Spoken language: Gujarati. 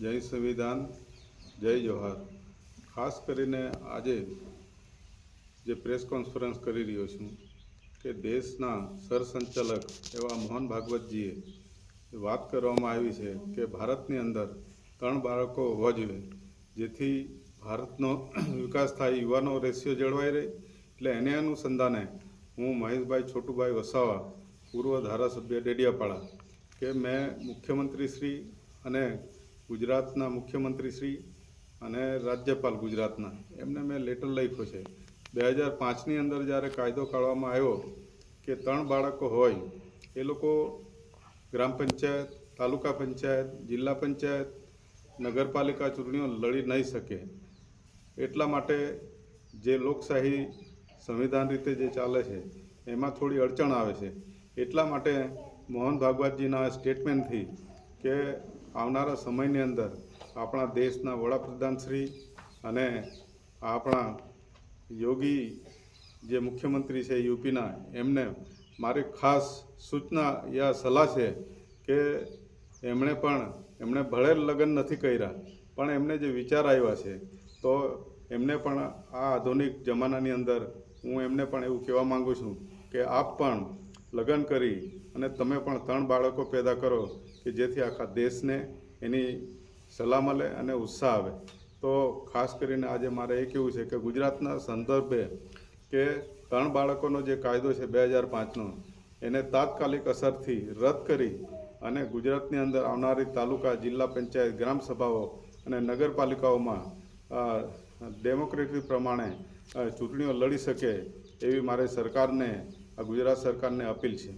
જય સંવિધાન, જય જોહાર. ખાસ કરીને આજે જે પ્રેસ કોન્ફરન્સ કરી રહ્યો છું કે દેશના સરસંચાલક એવા મોહન ભાગવતજીએ વાત કરવામાં આવી છે કે ભારતની અંદર ત્રણ બાળકો હોવા જોઈએ, જેથી ભારતનો વિકાસ થાય, યુવાનો રેશિયો જળવાઈ રહે. એટલે એને અનુસંધાને હું મહેશભાઈ છોટુભાઈ વસાવા, પૂર્વ ધારાસભ્ય ડેડિયાપાડા, કે મેં મુખ્યમંત્રી શ્રી અને ગુજરાતના મુખ્યમંત્રી શ્રી અને રાજ્યપાલ ગુજરાતના. એમને મેં લેટર લખ્યો છે. બે હજાર પાંચની અંદર જ્યારે કાયદો કાઢવામાં આવ્યો કે ત્રણ બાળકો હોય, એ લોકો ગ્રામ પંચાયત, તાલુકા પંચાયત, જિલ્લા પંચાયત, નગરપાલિકા ચૂંટણીઓ લડી નહીં શકે. એટલા માટે જે લોકશાહી સંવિધાન રીતે જે ચાલે છે, એમાં થોડી અડચણ આવે છે. એટલા માટે મોહન ભાગવતજીના સ્ટેટમેન્ટથી કે આવનારા સમયની અંદર આપણા દેશના વડાપ્રધાન શ્રી અને આપણા યોગી જે મુખ્યમંત્રી છે યુપીના, એમને મારી ખાસ સૂચના યા સલાહ છે કે એમણે પણ, એમણે ભળે લગ્ન નથી કર્યા, પણ એમને જે વિચાર આવ્યા છે, તો એમને પણ આ આધુનિક જમાનાની અંદર હું એમને પણ એવું કહેવા માગું છું કે આપ પણ લગ્ન કરી અને તમે પણ ત્રણ બાળકો પેદા કરો કે જેથી આખા દેશને એની સલાહ મળે અને ઉત્સાહ આવે. તો ખાસ કરીને આજે મારે એ કહેવું છે કે ગુજરાતના સંદર્ભે કે ત્રણ બાળકોનો જે કાયદો છે બે હજાર પાંચનો, એને તાત્કાલિક અસરથી રદ કરી અને ગુજરાતની અંદર આવનારી તાલુકા, જિલ્લા પંચાયત ગ્રામ સભાઓ અને નગરપાલિકાઓમાં ડેમોક્રેટિક પ્રમાણે ચૂંટણીઓ લડી શકે એવી મારે સરકારને આ ગુજરાત સરકારને અપીલ છે.